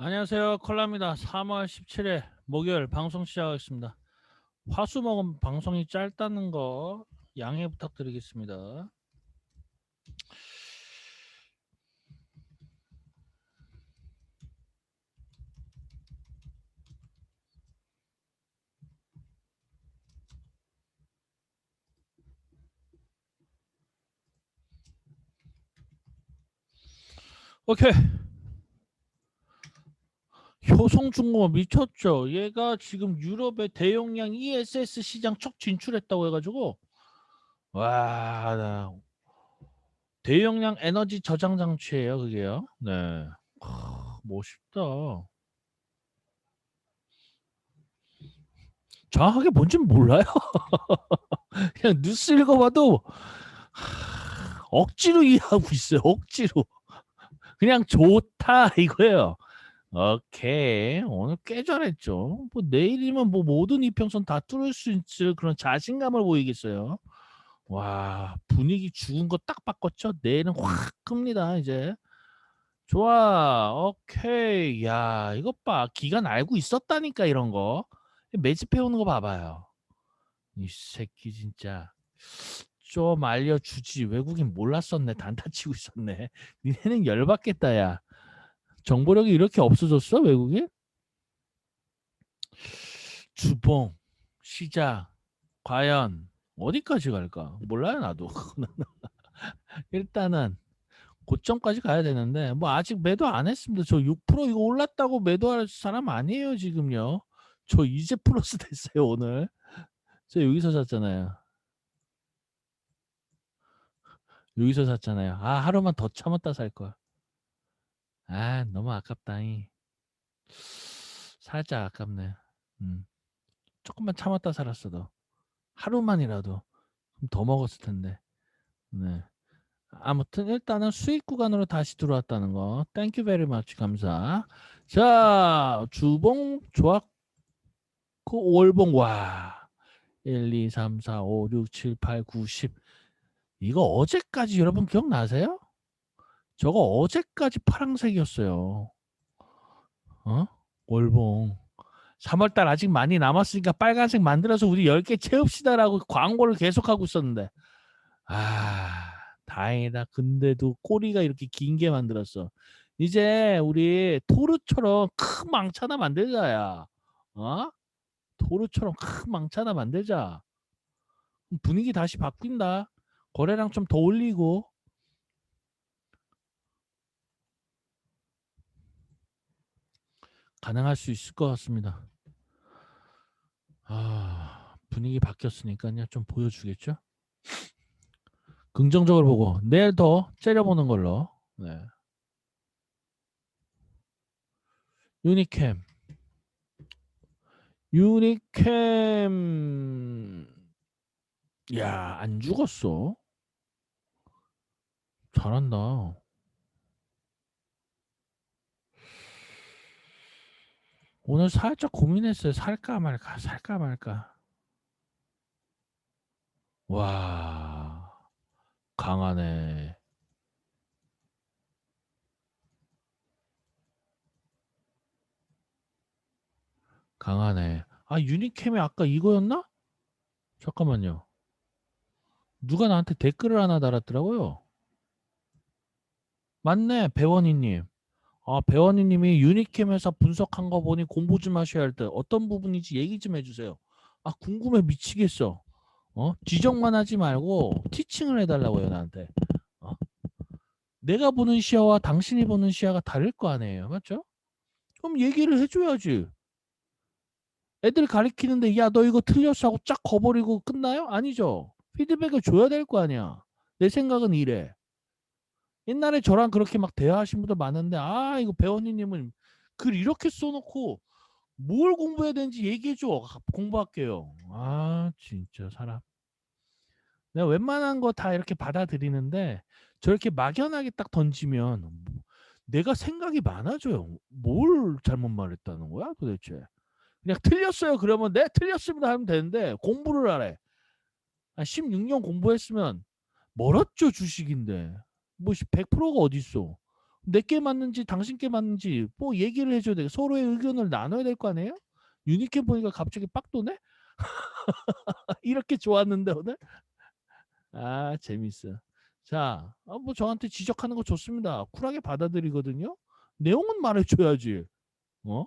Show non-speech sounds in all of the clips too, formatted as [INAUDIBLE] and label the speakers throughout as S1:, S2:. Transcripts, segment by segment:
S1: 안녕하세요. 콜라입니다. 3월 17일 목요일 방송 시작하겠습니다. 화수목은 방송이 짧다는 거 양해 부탁드리겠습니다. 오케이. 효성중공업 미쳤죠. 얘가 지금 유럽의 대용량 ESS 시장 척 진출했다고 해가지고 와나 대용량 에너지 저장 장치예요 그게요. 네, 하, 멋있다. 정확하게 뭔진 몰라요. [LAUGHS] 그냥 뉴스 읽어봐도 하, 억지로 이해하고 있어요. 억지로. 그냥 좋다 이거예요. 오케이 오늘 꽤 잘했죠. 뭐 내일이면 뭐 모든 이평선 다 뚫을 수 있을 그런 자신감을 보이겠어요. 와 분위기 죽은 거 딱 바꿨죠. 내일은 확 큽니다 이제. 좋아 오케이 야 이것 봐 기간 알고 있었다니까 이런 거 매집해 오는 거 봐봐요. 이 새끼 진짜 좀 알려주지 외국인 몰랐었네 [LAUGHS] 단타 치고 있었네. 니네는 열받겠다 야. 정보력이 이렇게 없어졌어 외국인? 주봉 시작 과연 어디까지 갈까? 몰라요 나도. [LAUGHS] 일단은 고점까지 가야 되는데 뭐 아직 매도 안 했습니다. 저 6% 이거 올랐다고 매도할 사람 아니에요 지금요. 저 이제 플러스 [LAUGHS] 됐어요 오늘. 저 여기서 샀잖아요. 여기서 샀잖아요. 아 하루만 더 참았다 살 거야 아 너무 아깝다잉. 살짝 아깝네. 음. 조금만 참았다 살았어도 하루만이라도 더 먹었을 텐데. 네. 아무튼 일단은 수익 구간으로 다시 들어왔다는 거. 땡큐 베리 마치 감사. 자, 주봉 좋았고 월봉 와. 1 2 3 4 5 6 7 8 9 10 이거 어제까지 여러분 기억나세요? 저거 어제까지 파랑색이었어요. 어? 월봉. 3월달 아직 많이 남았으니까 빨간색 만들어서 우리 10개 채웁시다라고 광고를 계속하고 있었는데 아 다행이다. 근데도 꼬리가 이렇게 긴 게 만들었어. 이제 우리 토르처럼 큰 망치 하나 만들자 야. 어? 토르처럼 큰 망치 하나 만들자. 분위기 다시 바뀐다. 거래량 좀 더 올리고 가능할 수 있을 것 같습니다. 아, 분위기 바뀌었으니까요. 좀 보여주겠죠? 긍정적으로 보고 내일 더 째려보는 걸로. 네. 유니캠. 유니캠. 야, 안 죽었어. 잘한다. 오늘 살짝 고민했어요. 살까 말까, 살까 말까. 와, 강하네. 강하네. 아, 유니캠이 아까 이거였나? 잠깐만요. 누가 나한테 댓글을 하나 달았더라고요. 맞네, 배원이님. 아, 배원이님이 유니캠 회사 분석한 거 보니 공부 좀 하셔야 할때 어떤 부분인지 얘기 좀 해주세요. 아, 궁금해 미치겠어. 어? 지적만 하지 말고 티칭을 해달라고요, 나한테. 어? 내가 보는 시야와 당신이 보는 시야가 다를 거 아니에요. 맞죠? 그럼 얘기를 해줘야지. 애들 가리키는데 야 너 이거 틀렸어 하고 쫙 거버리고 끝나요? 아니죠. 피드백을 줘야 될 거 아니야. 내 생각은 이래. 옛날에 저랑 그렇게 막 대화하신 분들 많은데 아 이거 배원이님은 글 이렇게 써놓고 뭘 공부해야 되는지 얘기해줘. 공부할게요. 아 진짜 사람. 내가 웬만한 거 다 이렇게 받아들이는데 저렇게 막연하게 딱 던지면 뭐 내가 생각이 많아져요. 뭘 잘못 말했다는 거야 도대체? 그냥 틀렸어요 그러면 네 틀렸습니다 하면 되는데 공부를 하래. 한 16년 공부했으면 멀었죠 주식인데 뭐 100%가 어디 있어? 내게 맞는지 당신께 맞는지 뭐 얘기를 해줘야 돼. 서로의 의견을 나눠야 될 거 아니에요? 유니캠 보니까 갑자기 빡 도네? [LAUGHS] 이렇게 좋았는데 오늘? 아 재밌어. 자, 아, 뭐 저한테 지적하는 거 좋습니다. 쿨하게 받아들이거든요. 내용은 말해줘야지. 어?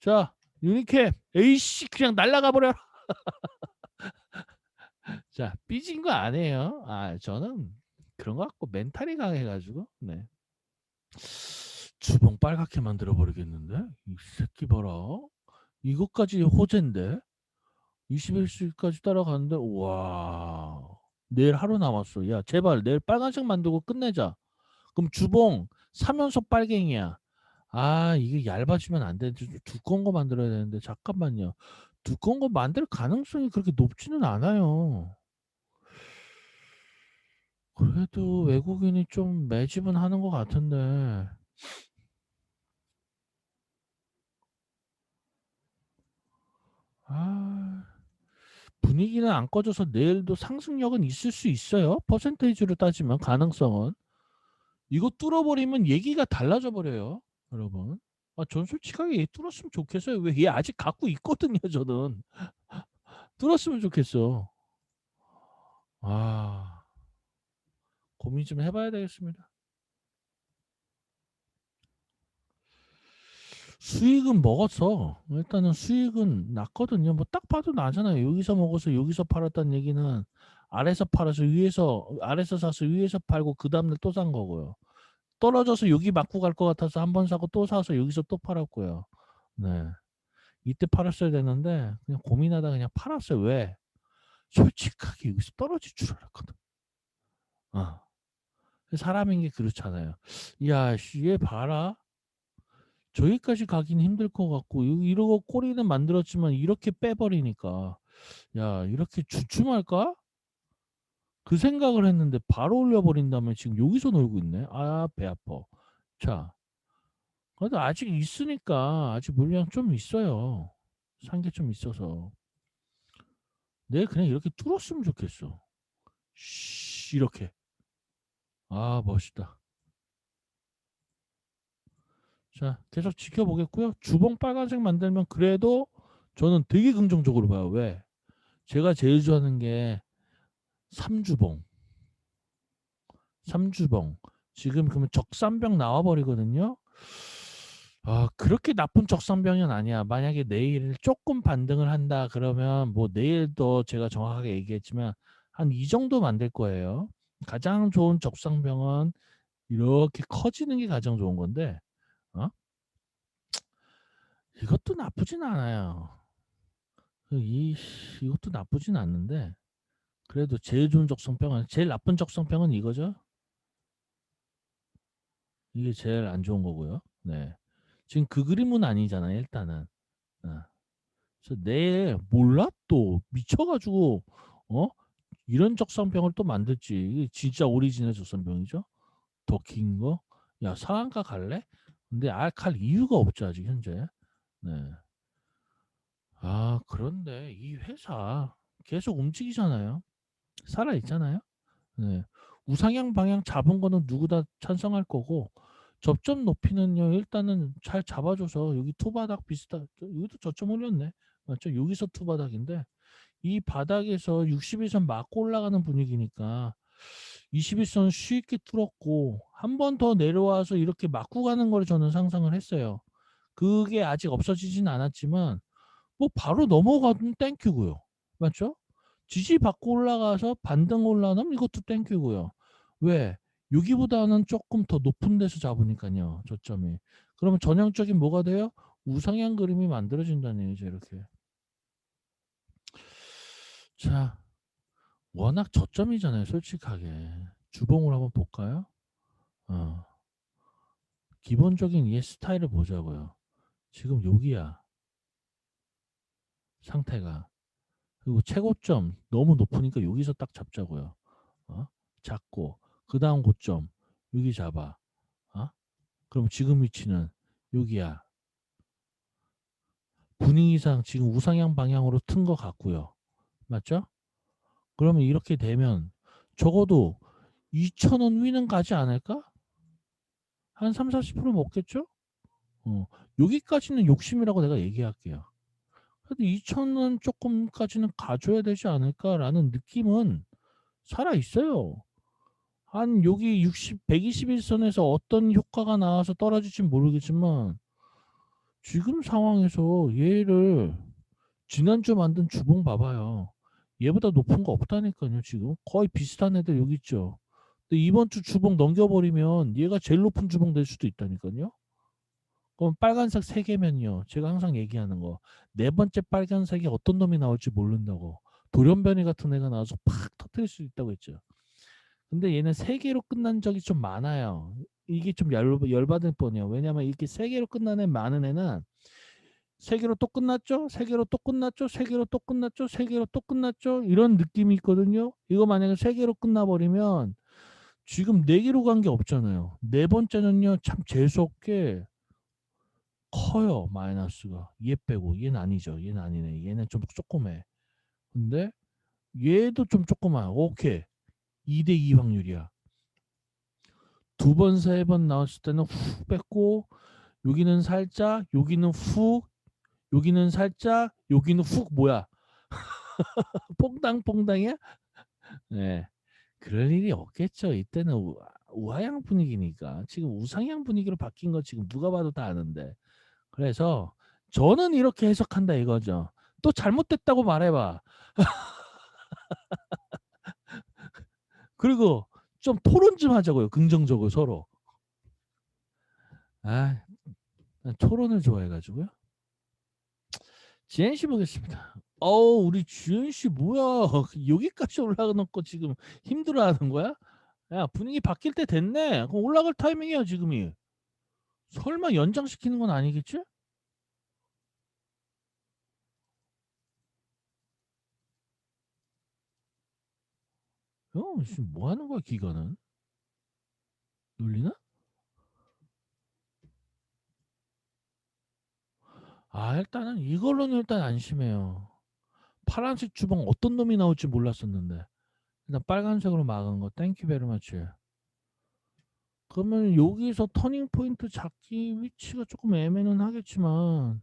S1: 자, 유니캠, 에이씨 그냥 날라가 버려. [LAUGHS] 자, 삐진 거 아니에요. 아, 저는 그런 거 갖고 멘탈이 강해가지고, 네. 주봉 빨갛게 만들어 버리겠는데? 이 새끼 봐라. 이것까지 호재인데? 21시까지 따라가는데, 우와. 내일 하루 남았어. 야, 제발 내일 빨간색 만들고 끝내자. 그럼 주봉 사면서 빨갱이야. 아, 이게 얇아지면 안 되는데 좀 두꺼운 거 만들어야 되는데 잠깐만요. 두꺼운 거 만들 가능성이 그렇게 높지는 않아요. 그래도 외국인이 좀 매집은 하는 것 같은데. 아, 분위기는 안 꺼져서 내일도 상승력은 있을 수 있어요. 퍼센테이지로 따지면 가능성은. 이거 뚫어버리면 얘기가 달라져 버려요. 여러분. 아, 전 솔직하게 얘 뚫었으면 좋겠어요. 왜 얘 아직 갖고 있거든요, 저는. [LAUGHS] 뚫었으면 좋겠어. 아, 고민 좀 해봐야 되겠습니다. 수익은 먹었어. 일단은 수익은 났거든요. 뭐 딱 봐도 나잖아요. 여기서 먹어서 여기서 팔았다는 얘기는 아래서 팔아서 위에서 아래서 사서 위에서 팔고 그 다음날 또 산 거고요. 떨어져서 여기 맞고 갈 것 같아서 한 번 사고 또 사서 여기서 또 팔았고요. 네. 이때 팔았어야 되는데 그냥 고민하다 그냥 팔았어요. 왜? 솔직하게 여기서 떨어질 줄 알았거든. 어. 사람인 게 그렇잖아요. 야, 씨, 얘 봐라. 저기까지 가긴 힘들 것 같고 이- 이러고 꼬리는 만들었지만 이렇게 빼버리니까 야 이렇게 주춤할까? 그 생각을 했는데 바로 올려버린 다음에 지금 여기서 놀고 있네. 아 배 아파. 자 그래도 아직 있으니까 아직 물량 좀 있어요. 산 게 좀 있어서 내일 그냥 이렇게 뚫었으면 좋겠어. 쉬, 이렇게 아 멋있다. 자, 계속 지켜보겠고요. 주봉 빨간색 만들면 그래도 저는 되게 긍정적으로 봐요. 왜? 제가 제일 좋아하는 게 삼주봉. 삼주봉. 지금 그러면 적산병 나와버리거든요. 아, 그렇게 나쁜 적산병은 아니야. 만약에 내일 조금 반등을 한다 그러면 뭐 내일도 제가 정확하게 얘기했지만 한 이 정도 만들 거예요. 가장 좋은 적상병은 이렇게 커지는 게 가장 좋은 건데 어? 이것도 나쁘진 않아요. 그이 이것도 나쁘진 않는데 그래도 제일 좋은 적성병은 제일 나쁜 적성병은 이거죠. 이게 제일 안 좋은 거고요. 네. 지금 그 그림은 아니잖아요. 일단은. 어. 그래서 내일 몰라 또 미쳐가지고 어 이런 적성병을 또 만들지. 진짜 오리지널 적성병이죠. 더 긴 거. 야 상한가 갈래? 근데 알갈 이유가 없죠 아직 현재. 네. 아 그런데 이 회사 계속 움직이잖아요. 살아 있잖아요. 네. 우상향 방향 잡은 거는 누구 다 찬성할 거고 접점 높이는요 일단은 잘 잡아줘서 여기 투바닥 비슷한 여기도 저점 올렸네 맞죠 여기서 투바닥인데 이 바닥에서 61선 맞고 올라가는 분위기니까 21선 쉽게 뚫었고 한 번 더 내려와서 이렇게 맞고 가는 걸 저는 상상을 했어요 그게 아직 없어지진 않았지만 뭐 바로 넘어가면 땡큐고요 맞죠 지지 받고 올라가서 반등 올라가면 이것도 땡큐고요 왜 여기보다는 조금 더 높은 데서 잡으니까요. 저점이. 그러면 전형적인 뭐가 돼요? 우상향 그림이 만들어진다는 얘기죠. 이렇게. 자, 워낙 저점이잖아요. 솔직하게. 주봉을 한번 볼까요? 어. 기본적인 얘 스타일을 보자고요. 지금 여기야. 상태가. 그리고 최고점 너무 높으니까 여기서 딱 잡자고요. 어? 잡고 그 다음 고점 여기 잡아. 어? 그럼 지금 위치는 여기야. 분위기상 지금 우상향 방향으로 튼 것 같고요. 맞죠? 그러면 이렇게 되면 적어도 2,000원 위는 가지 않을까? 한 3, 40% 먹겠죠? 어, 여기까지는 욕심이라고 내가 얘기할게요. 그래도 2천원 조금까지는 가줘야 되지 않을까라는 느낌은 살아 있어요. 한 여기 60, 121선에서 어떤 효과가 나와서 떨어질지 모르겠지만 지금 상황에서 얘를 지난주 만든 주봉 봐봐요. 얘보다 높은 거 없다니까요. 지금 거의 비슷한 애들 여기 있죠. 근데 이번 주 주봉 넘겨버리면 얘가 제일 높은 주봉 될 수도 있다니까요. 그럼 빨간색 세 개면요. 제가 항상 얘기하는 거. 네 번째 빨간색이 어떤 놈이 나올지 모른다고. 돌연변이 같은 애가 나와서 팍 터뜨릴 수 있다고 했죠. 근데 얘는 세 개로 끝난 적이 좀 많아요. 이게 좀 열, 열받을 뻔해요. 왜냐면 이렇게 세 개로 끝나는 애 많은 애는 세 개로 또 끝났죠? 세 개로 또 끝났죠? 세 개로 또 끝났죠? 세 개로 또 끝났죠? 이런 느낌이 있거든요. 이거 만약에 세 개로 끝나버리면 지금 네 개로 간 게 없잖아요. 네 번째는요, 참 재수없게 커요, 마이너스가. 얘 빼고, 얘는 아니죠. 얘는 아니네. 얘는 좀 조그매. 근데 얘도 좀 조그만. 오케이. 2대2 확률이야. 두 번, 세 번 나왔을 때는 훅 뺐고, 여기는 살짝, 여기는 훅, 여기는 살짝, 여기는 훅, 뭐야? [LAUGHS] 퐁당퐁당이야? 네. 그럴 일이 없겠죠. 이때는 우, 우하향 분위기니까. 지금 우상향 분위기로 바뀐 거 지금 누가 봐도 다 아는데. 그래서 저는 이렇게 해석한다 이거죠. 또 잘못됐다고 말해봐. [LAUGHS] 그리고 좀 토론 좀 하자고요. 긍정적으로 서로. 아, 난 토론을 좋아해가지고요. 지엔 씨 보겠습니다. 어우, 우리 지엔 씨 뭐야? [LAUGHS] 여기까지 올라가놓고 지금 힘들어하는 거야? 야, 분위기 바뀔 때 됐네. 그럼 올라갈 타이밍이야 지금이. 설마 연장시키는 건 아니겠지? 형, 지금 뭐 하는 거야, 기가는? 놀리나? 아, 일단은 이걸로는 일단 안심해요. 파란색 주방 어떤 놈이 나올지 몰랐었는데. 일단 빨간색으로 막은 거. 땡큐 베리 마치. 그러면 여기서 터닝 포인트 잡기 위치가 조금 애매는 하겠지만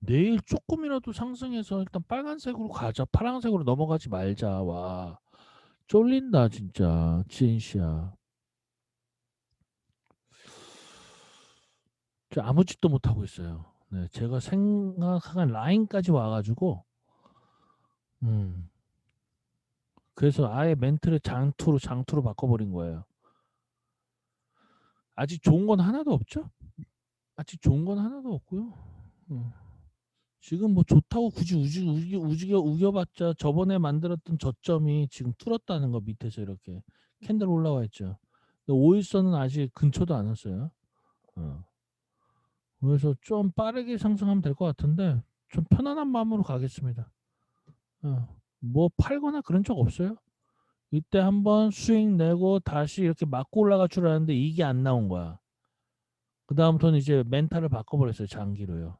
S1: 내일 조금이라도 상승해서 일단 빨간색으로 가자. 파란색으로 넘어가지 말자. 와. 쫄린다 진짜. 지엔씨야. 저 아무 짓도 못 하고 있어요. 네, 제가 생각한 라인까지 와가지고, 음, 그래서 아예 멘트를 장투로 장투로 바꿔버린 거예요. 아직 좋은 건 하나도 없죠? 아직 좋은 건 하나도 없고요. 음. 지금 뭐 좋다고 굳이 우지 우기 우기겨 우겨봤자 저번에 만들었던 저점이 지금 뚫었다는 거 밑에서 이렇게 캔들 올라와 있죠. 근데 5일선은 아직 근처도 안 왔어요. 어. 그래서 좀 빠르게 상승하면 될 것 같은데 좀 편안한 마음으로 가겠습니다. 어. 뭐 팔거나 그런 적 없어요. 이때 한번 수익 내고 다시 이렇게 맞고 올라갈 줄 알았는데 이게 안 나온 거야. 그 다음부터는 이제 멘탈을 바꿔버렸어요. 장기로요.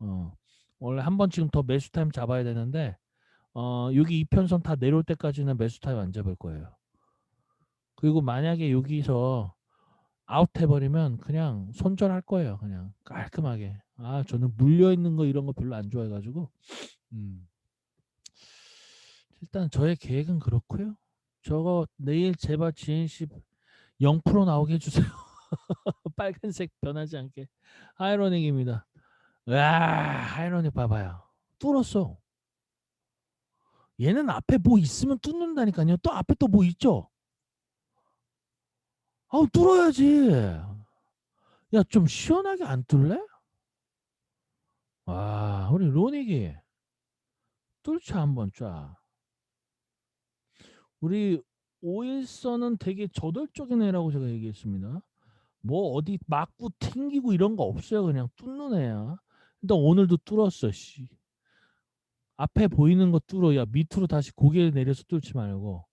S1: 어. 원래 한 번 지금 더 매수 타임 잡아야 되는데 어, 여기 이편선 다 내려올 때까지는 매수 타임 안 잡을 거예요. 그리고 만약에 여기서 아웃 해버리면 그냥 손절할 거예요. 그냥 깔끔하게. 아 저는 물려 있는 거 이런 거 별로 안 좋아해가지고 음. 일단 저의 계획은 그렇고요. 저거 내일 제발 GNC 0% 나오게 해주세요. [LAUGHS] 빨간색 변하지 않게. 하이로닉입니다. 와 하이로닉 봐봐요. 뚫었어. 얘는 앞에 뭐 있으면 뚫는다니까요. 또 앞에 또 뭐 있죠? 아우 뚫어야지. 야 좀 시원하게 안 뚫래? 와 우리 로닉이 뚫자 한번 쫙. 우리 오일선은 되게 저돌적인 애라고 제가 얘기했습니다. 뭐 어디 맞고 튕기고 이런 거 없어요. 그냥 뚫는 애야. 일단 오늘도 뚫었어. 씨. 앞에 보이는 거 뚫어. 야 밑으로 다시 고개를 내려서 뚫지 말고.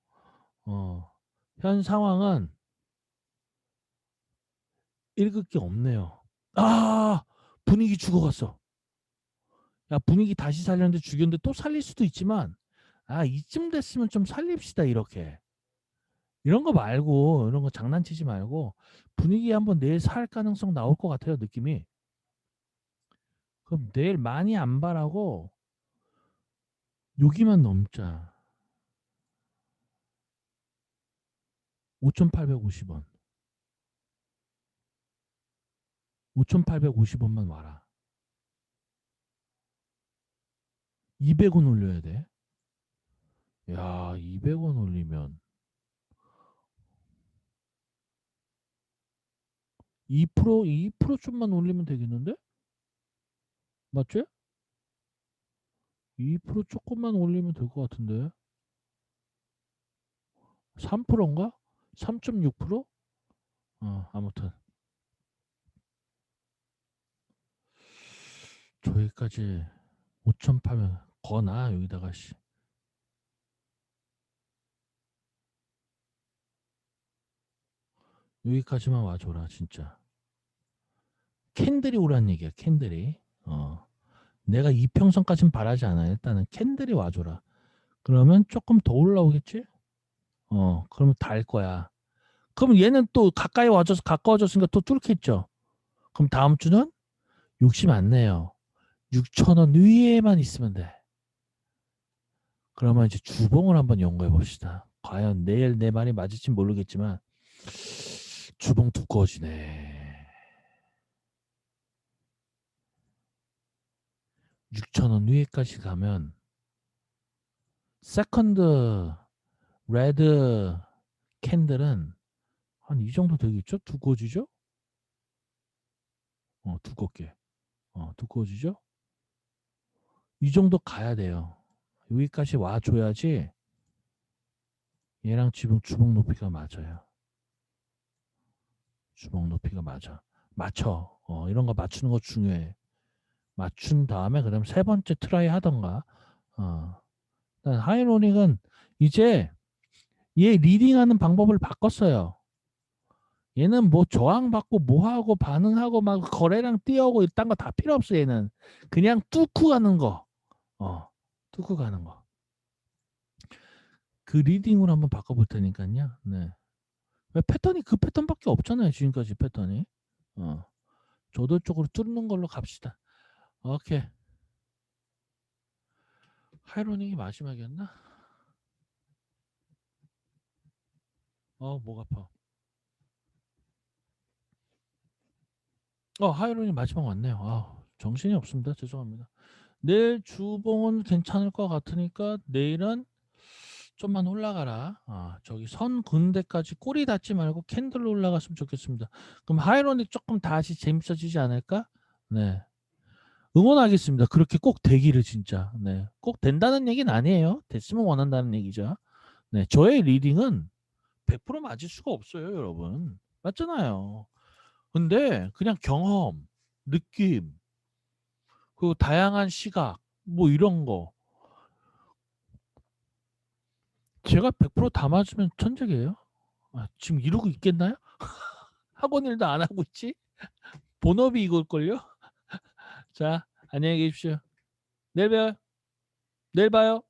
S1: 어. 현 상황은 읽을 게 없네요. 아 분위기 죽어갔어. 야 분위기 다시 살렸는데 죽였는데 또 살릴 수도 있지만 아 이쯤 됐으면 좀 살립시다 이렇게. 이런 거 말고 이런 거 장난치지 말고 분위기 한번 내일 살 가능성 나올 것 같아요 느낌이 그럼 내일 많이 안 바라고 여기만 넘자 5,850원 5,850원만 와라 200원 올려야 돼. 야, 200원 올리면 2% 2% 좀만 올리면 되겠는데? 맞지? 2% 조금만 올리면 될 것 같은데. 3%인가? 3.6%? 어, 아무튼 저기까지 5,800 거나 여기다가 씨. 여기까지만 와줘라 진짜. 캔들이 오란 얘기야 캔들이. 어. 내가 이평선까진 바라지 않아. 일단은 캔들이 와줘라. 그러면 조금 더 올라오겠지? 어, 그러면 달 거야. 그럼 얘는 또 가까이 와줘서 가까워졌으니까 또 뚫겠죠. 그럼 다음 주는 욕심 안 내요. 6천 원 위에만 있으면 돼. 그러면 이제 주봉을 한번 연구해 봅시다. 과연 내일 내 말이 맞을지 모르겠지만 주봉 두꺼워지네. 6천 원 위에까지 가면 세컨드 레드 캔들은 한 이 정도 되겠죠? 두꺼워지죠? 어, 두껍게. 어, 두꺼워지죠? 이 정도 가야 돼요. 여기까지 와줘야지 얘랑 지금 주먹 높이가 맞아요. 주먹 높이가 맞아. 맞춰. 어, 이런 거 맞추는 거 중요해. 맞춘 다음에 그다음 세 번째 트라이 하던가. 어. 하이로닉은 이제 얘 리딩하는 방법을 바꿨어요. 얘는 뭐 저항받고 뭐하고 반응하고 막 거래량 뛰어오고 이딴 거 다 필요 없어 얘는 그냥 뚫고 가는 거 어, 뚫고 가는 거. 그 리딩으로 한번 바꿔볼 테니까요. 네. 왜 패턴이 그 패턴밖에 없잖아요. 지금까지 패턴이. 어. 저도 쪽으로 뚫는 걸로 갑시다. 오케이. 하이로닉이 마지막이었나? 어, 목 아파. 어, 하이로닉 마지막 왔네요. 아, 정신이 없습니다. 죄송합니다. 내일 주봉은 괜찮을 것 같으니까 내일은 좀만 올라가라. 아, 저기 선 군대까지 꼬리 닿지 말고 캔들로 올라갔으면 좋겠습니다. 그럼 하이로닉 조금 다시 재밌어지지 않을까? 네. 응원하겠습니다. 그렇게 꼭 되기를 진짜. 네. 꼭 된다는 얘기는 아니에요. 됐으면 원한다는 얘기죠. 네. 저의 리딩은 100% 맞을 수가 없어요, 여러분. 맞잖아요. 근데 그냥 경험, 느낌, 그리고 다양한 시각, 뭐 이런 거. 제가 100%다 맞으면 천적이에요. 아, 지금 이러고 있겠나요? [LAUGHS] 학원 일도 안 하고 있지? 본업이 이걸걸요? [LAUGHS] 자, 안녕히 계십시오. 내일 봬요. 내일 봐요.